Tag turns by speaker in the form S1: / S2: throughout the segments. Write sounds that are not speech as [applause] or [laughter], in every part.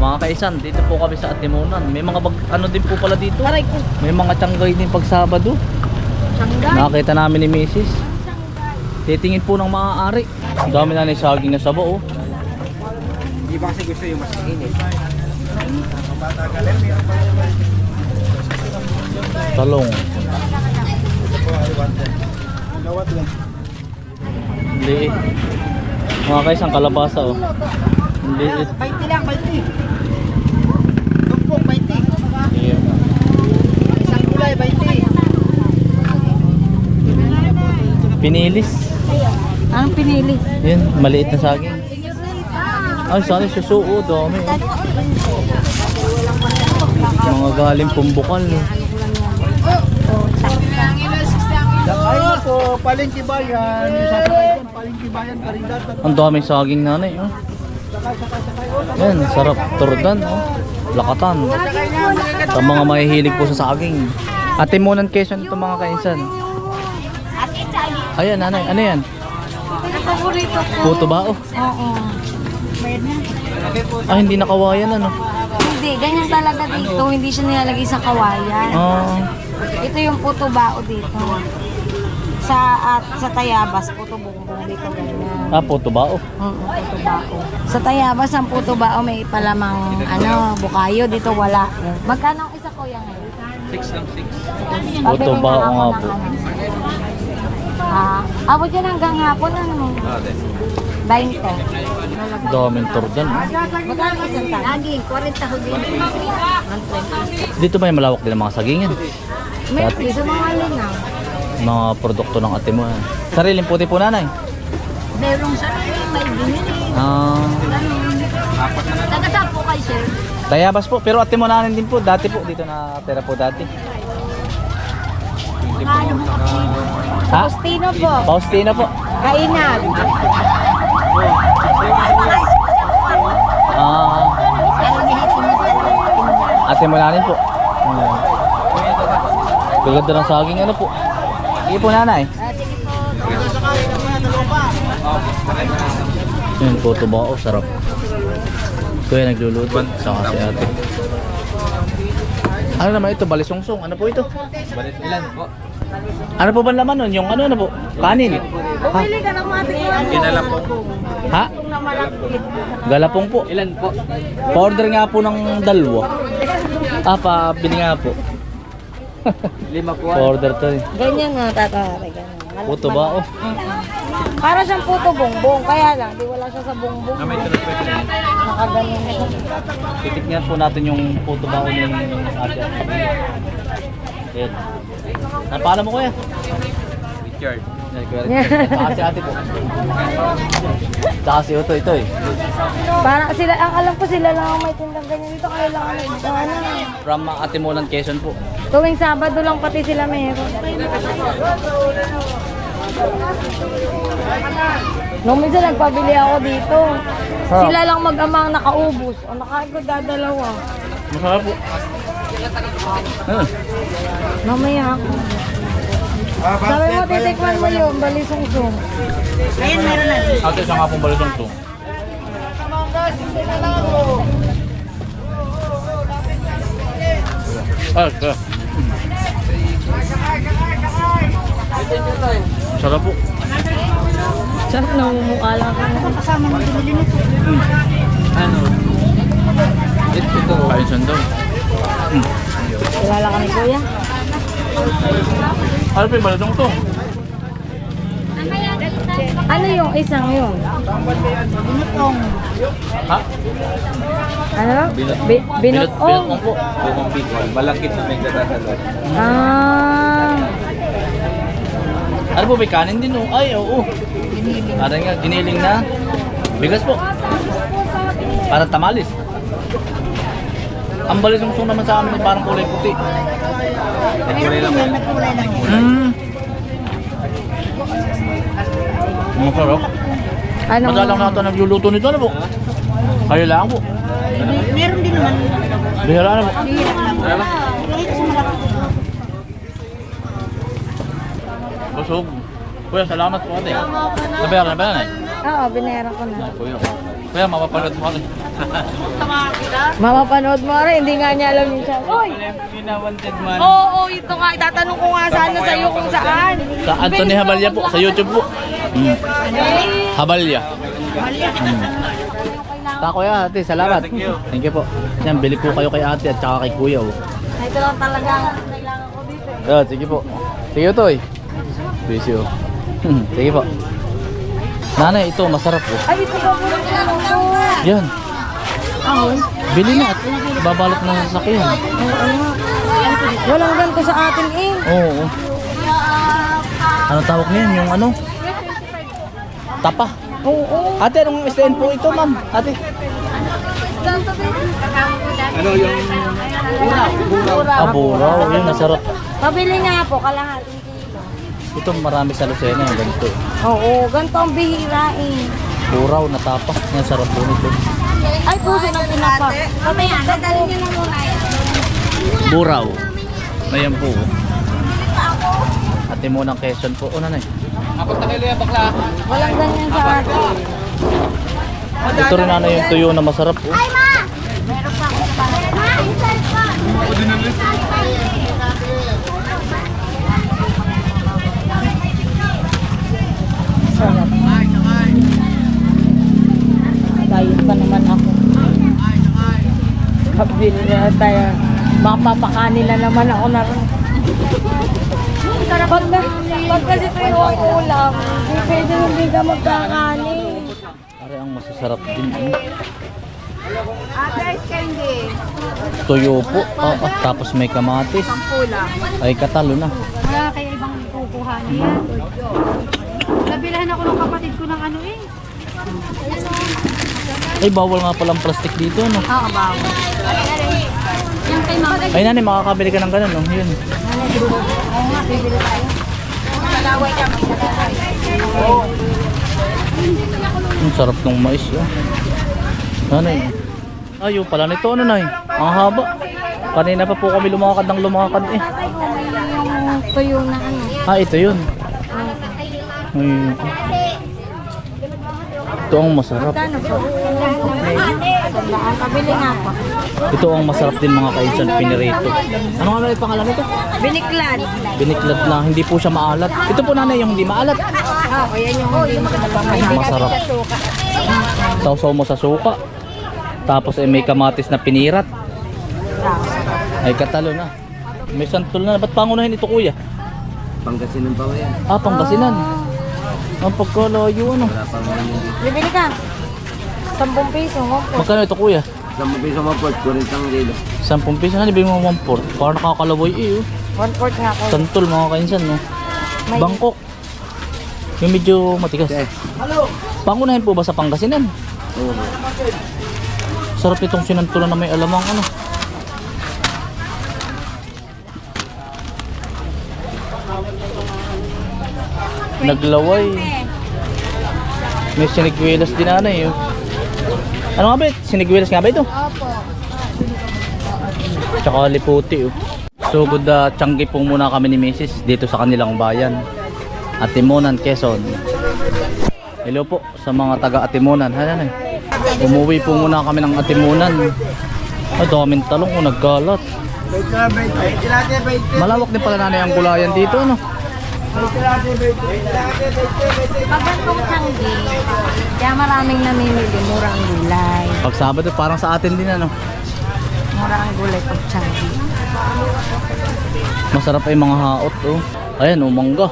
S1: Mga kaisan, dito po kami sa Atimunan. May mga bag, ano din po pala dito.
S2: Aray ko.
S1: May mga tsanggay din pag Sabado.
S2: Sangga.
S1: Nakita namin ni Mrs. Titingin po ng maaari. Ang dami na ni saging na sabo oh.
S3: Di ba kasi gusto yung mas mainit?
S1: Talong. Hindi. Mga kaisan, kalabasa oh.
S3: 20 lang, 20. Tumpok, 20.
S1: Yeah.
S3: Isang gulay, 20.
S1: Pinilis.
S2: Ang pinili.
S1: Yan, maliit na saging. Ay, sana susuo, dami. oh. Mga galing pumbukal. oh.
S3: Na po, palengke bayan. Dyan, palengke bayan, karidad.
S1: Ang daming saging nanay. Oh. Yan, sarap. Turdan. Oh. Lakatan. Sa mga mahihilig po sa saging. Atimunan Quezon ito mga kainsan. Ayan, nanay. Ano yan?
S2: Paborito ko.
S1: Puto ba? Oh.
S2: Oo.
S1: Ah, hindi nakawayan ano.
S2: Hindi, ganyan talaga dito. Hindi siya nilalagay sa kawayan.
S1: Ah,
S2: Ito yung puto bao dito. Sa at sa Tayabas, puto bumbong dito ganyan.
S1: ah puto ba? Oh.
S2: Oo, puto bao. Sa Tayabas, ang puto bao may palamang ano, bukayo. Dito wala. Magkano ang isa ko yan ngayon?
S1: 6 lang 6.
S2: Pabili
S1: Puto bao nga
S2: ng
S1: po.
S2: Ah, abot yan hanggang hapon ano? 20.
S1: Daming turdan. oh.
S2: Magkano isang tan? Laging, 40 ho din.
S1: Dito ba yung malawak din ang mga sagingan?
S2: Meron sa mga linaw.
S1: Mga produkto ng atimunan. Sariling puti po nanay.
S2: Merong sa may binili.
S1: Ah,
S2: Taga po kay sir?
S1: Tayabas po, pero atimunanin din po. Dati po, dito na tira po dati. Ha?
S2: Agustino po.
S1: Faustina po.
S2: Kainag.
S1: Ah, atimunanin po. Hmm. Gaganda ng saging ano po. Sige po nanay. Yan, puto ba? Oh, sarap. Kuya nagluluto. Saka si ate. Ano naman ito? Balisungsong. Ano po ito?
S3: Balit ilan po?
S1: Ano po ba laman nun? Yung ano, ano po? Kanin? Ha?
S2: Bumili ka ng mga tingnan mo.
S3: Ginala po.
S1: Ha?
S2: Na.
S1: Galapong po.
S3: Ilan po?
S1: Pa-order nga po ng dalawa. Ah, pa bili nga po.
S3: Lima po.
S1: Pa-order to eh.
S2: Ganyan nga tatawari. Ganyan.
S1: Puto ba? Oh.
S2: Para siyang puto bongbong. Kaya lang, di wala siya sa bongbong.
S3: Kamay ito na pwede rin.
S2: Nakaganyan na siya.
S1: Titikman po natin yung puto ba ni ate. Yan. Ano pala mo kuya?
S3: Richard.
S1: Saka si ate po. Saka si Uto, ito eh.
S2: Parang sila, ang alam ko sila lang ang may tindang ganyan dito. Kaya lang ano, ano.
S1: From uh, Ate Molan, Quezon po.
S2: Tuwing Sabado lang pati sila meron. Nung minsan nagpabili ako dito.
S1: Sarap.
S2: Sila lang mag-amang nakaubos. O nakaagod dadalawa.
S1: Masarap po. Ayun.
S2: Mamaya ako. Sabi mo, titikman mo yun, balisungsong. Ayun, meron na.
S1: Ate, isa nga pong balisong to. Ah, kaya. Sarap po.
S2: Sarap na mumukha lang ako. Kasama mo binili nito.
S3: Ano? Ito.
S1: Kain sandal.
S2: Kilala ka ni Kuya?
S1: Ano pa yung balisong to?
S2: Ano yung isang yun? Binutong.
S1: Ha?
S2: Ano?
S1: Binut-
S2: Bi-
S1: Binut
S2: binutong.
S1: binutong po.
S3: Bukong bicol. Malakit na may dadadalo.
S2: Ah.
S1: Ano po, may kanin din oh. Ay, oo. Para nga, giniling na. Bigas po. Parang tamalis. Ang balisong naman sa amin ay parang kulay puti.
S3: Kulay lang po.
S1: Mm. Masarap.
S2: Ano?
S1: Madalang na ito nagluluto nito ano po? Kayo lang po.
S2: Meron din naman.
S1: Bihira na po.
S3: Wala.
S1: Busog. Kuya, salamat po ate. Nabayaran na ba yan eh?
S2: Oo, binera ko na.
S1: Kuya. Kuya, mapapagod mo kami. [laughs]
S2: Mapapanood mo rin, hindi nga niya alam yung channel. Oy!
S1: Pinawanted man.
S2: Oo, oh, ito nga, itatanong ko nga sana sa'yo kung saan.
S1: Sa Anthony Habalya po, sa YouTube po. Mm. Habalya. Mm. Ta kuya, ate, salamat. Thank you po. Yan, bili po kayo kay ate at saka kay kuya. Oh.
S2: Ito lang talaga ang kailangan ko dito. eh.
S1: Yeah, sige po. Sige toy. Busy oh. [laughs] Sige po. Nanay, ito masarap oh.
S2: Ay, ito ba po?
S1: Yan,
S2: Ahon?
S1: bili na at babalot na sa sasakyan.
S2: Walang ganito sa atin eh.
S1: Oo. Oh, Ano tawag niyan? Yung ano? Tapa.
S2: Oo.
S1: Ate, anong STN po ito, ma'am? Ate.
S3: Ano yung
S1: Ah, buraw. Yun, masarap.
S2: Pabili nga po, kalahating kilo.
S1: Ito marami sa Lucena yung ganito.
S2: Oo, ganito ang bihira eh.
S1: Buraw na tapa. Yan, sarap po nito.
S2: Ay, puso ng pinapa. Mamaya, dadalhin niyo na muna yan.
S1: Buraw. Ayan po. Ate mo ng Quezon po. O, nanay.
S2: Walang ganyan sa atin.
S1: Ito rin ano yung tuyo na masarap. Oh.
S2: Meron pa akong pala. Sarap. Pa naman ako. Kabili na tayo. Mapapakanin na naman ako na rin. Pag, pag kasi tuyo ang ulam, hindi pwede hindi ka magkakanin.
S1: Pare ang masasarap din. Oh.
S2: Ate, ice candy.
S1: Tuyo po. Ah, ah, tapos may kamatis. Ay, katalo na.
S4: Wala kaya ibang kukuha niya. Nabilahan ako ng kapatid ko ng ano eh.
S1: Ay, bawal nga palang plastic dito, no?
S2: Oo, bawal.
S4: Yan kay mga
S1: Ay, nanay, makakabili ka ng ganun, no? Yun.
S2: Oo nga, bibili tayo. Malaway ka, may malaway.
S1: Ang sarap ng mais, oh. Nanay. Ayaw pala nito, ano, nay? Ang haba. Kanina pa po kami lumakad ng lumakad, eh.
S2: Yung tuyo na ano.
S1: Ah, ito yun. Ay, ito ang masarap.
S2: Pabili nga po.
S1: Ito ang masarap din mga kainsan, pinirito. Ano nga ba yung pangalan nito?
S2: Biniklad.
S1: Biniklad na, hindi po siya maalat. Ito po nanay yung hindi maalat.
S2: Oo, yan yung hindi mo
S1: Masarap. Sausaw mo sa suka. Tapos eh, may kamatis na pinirat. Ay katalo na. May santol na. Ba't pangunahin ito kuya?
S3: Pangasinan pa ba yan?
S1: Ah, Pangasinan. Ang pagkalayo ano.
S3: Wala pa yun.
S2: Bibili ka. 10 piso, mo po.
S1: Magkano ito kuya?
S3: Sa mabiso mo po, kurin sang kilo.
S1: 10 piso na, ibig mo 1 port. Parang nakakalaboy eh. Oh.
S2: One fourth nga po.
S1: Santol mga kainsan no.
S2: May-
S1: Bangkok. Yung medyo matigas.
S3: Okay.
S1: Pangunahin po ba sa Pangasinan?
S3: Oo.
S1: Sarap itong sinantulan na may alamang ano. Naglaway. May sinigwilas din na eh. oh. Ano nga ba? Sinigwilas nga ba ito?
S2: Opo.
S1: Tsaka liputi oh. So good uh, tiyanggi po muna kami ni Mrs. dito sa kanilang bayan. Atimonan, Quezon. Hello po sa mga taga Atimonan. Hayan eh. Umuwi po muna kami ng Atimonan. Ay, daming talong kung nagkalat.
S3: Bait na, bait. Bait natin, bait.
S1: Malawak din pala nanay ang gulayan dito, no?
S2: Pag gantong tiyanggi, kaya maraming namimili, mura ang gulay.
S1: Pag Sabado, parang sa atin din, ano?
S2: Mura ang gulay pag tiyanggi.
S1: Masarap ay mga haot, oh. Ayan, oh, mangga.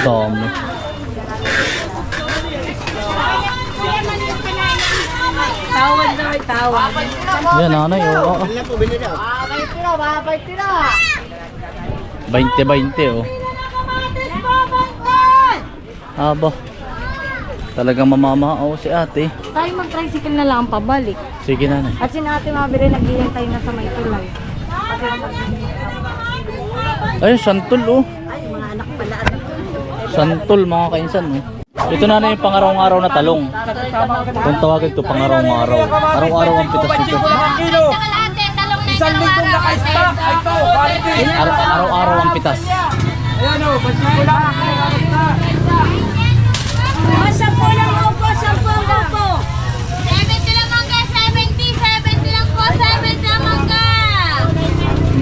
S1: Dami.
S2: Tawad na may tawad.
S1: Yan, nanay, oh. oh, oh.
S3: Ilan po binili daw?
S1: 20-20, oh. Aba. Talagang mamamao si ate.
S2: Tayo mag-tricycle na lang pabalik.
S1: Sige, nanay.
S2: At si ate mabili, naghihintay na sa may tulay.
S1: Ay, santol, oh. Santol, mga kainsan, oh. Ito na na yung pangaraw-araw na talong. Kung tawagin ito, pangaraw-araw. Araw-araw ang pitas nito.
S3: Isang quality.
S1: Araw- Araw-araw ang pitas.
S3: Ayan o, basta ko lang.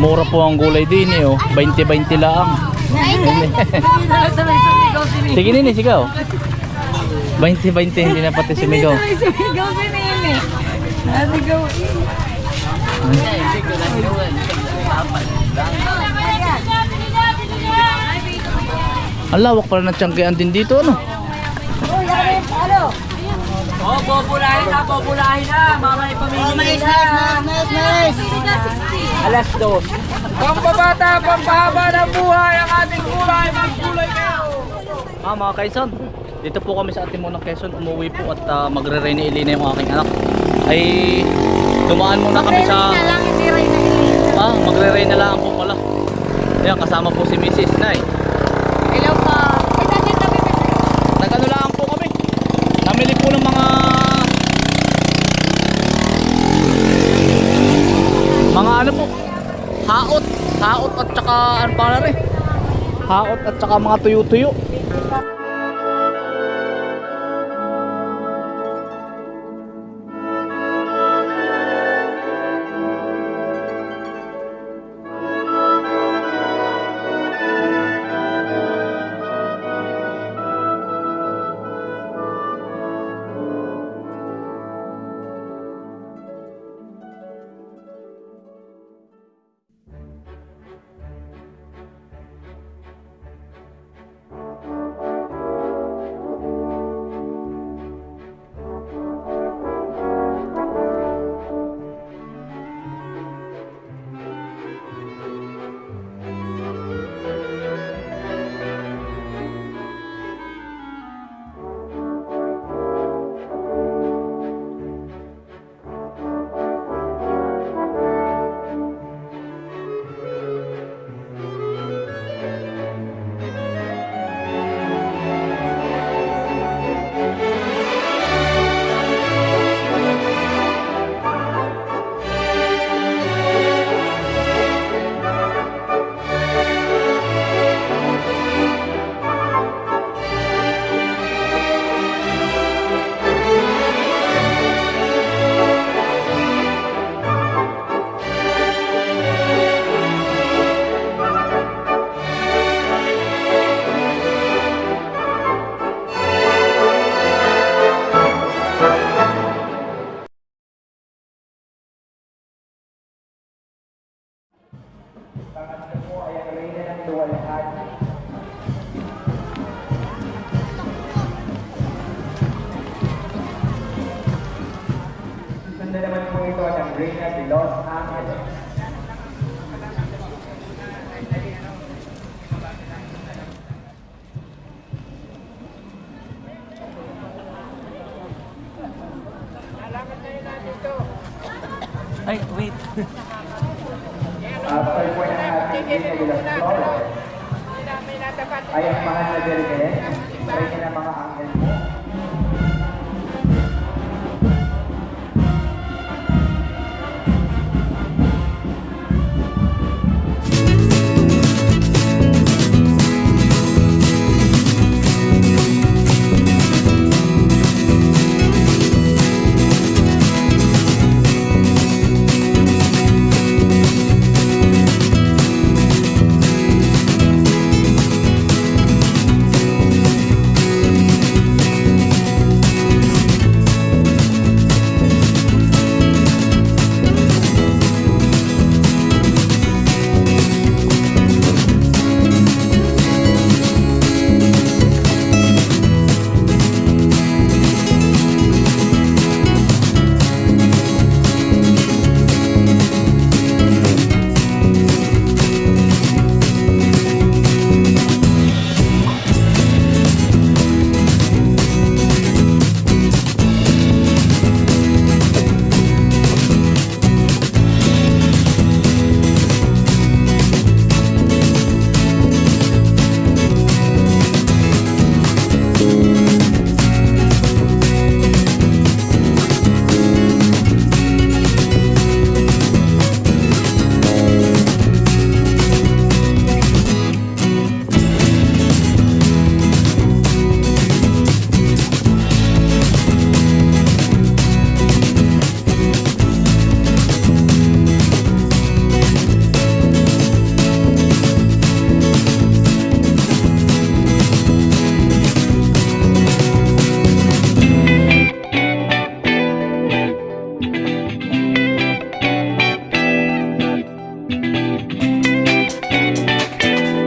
S1: Mura po ang gulay din eh oh. 20-20 laang. Sige nini sigaw. 20-20 hindi na pati sumigaw.
S2: Sumigaw si nini. Sigaw.
S1: Ang lawak pala ng tiyangkian din dito ano?
S2: Oh, yari, ano?
S5: Oh, bobulahin na, bobulahin na. Mga ipamili na. Alas dos. Pampabata, pampahaba ng buhay ang ating kulay. Magkulay kayo.
S1: Ah, mga Quezon, dito po kami sa Atimonang Quezon. Umuwi po at uh, magre-rainy ilina yung aking anak. Ay, dumaan muna kami sa...
S2: na lang, hindi rin na.
S1: Ah, magre-rain na lang po pala. Ayan, kasama po si Mrs. Nay.
S2: Hello po. Ay, dati kami
S1: Nagano lang po kami. Namili po ng mga mga ano po haot. Haot at saka ano pa rin? Haot at saka mga tuyo-tuyo
S3: Arena the los Ángeles.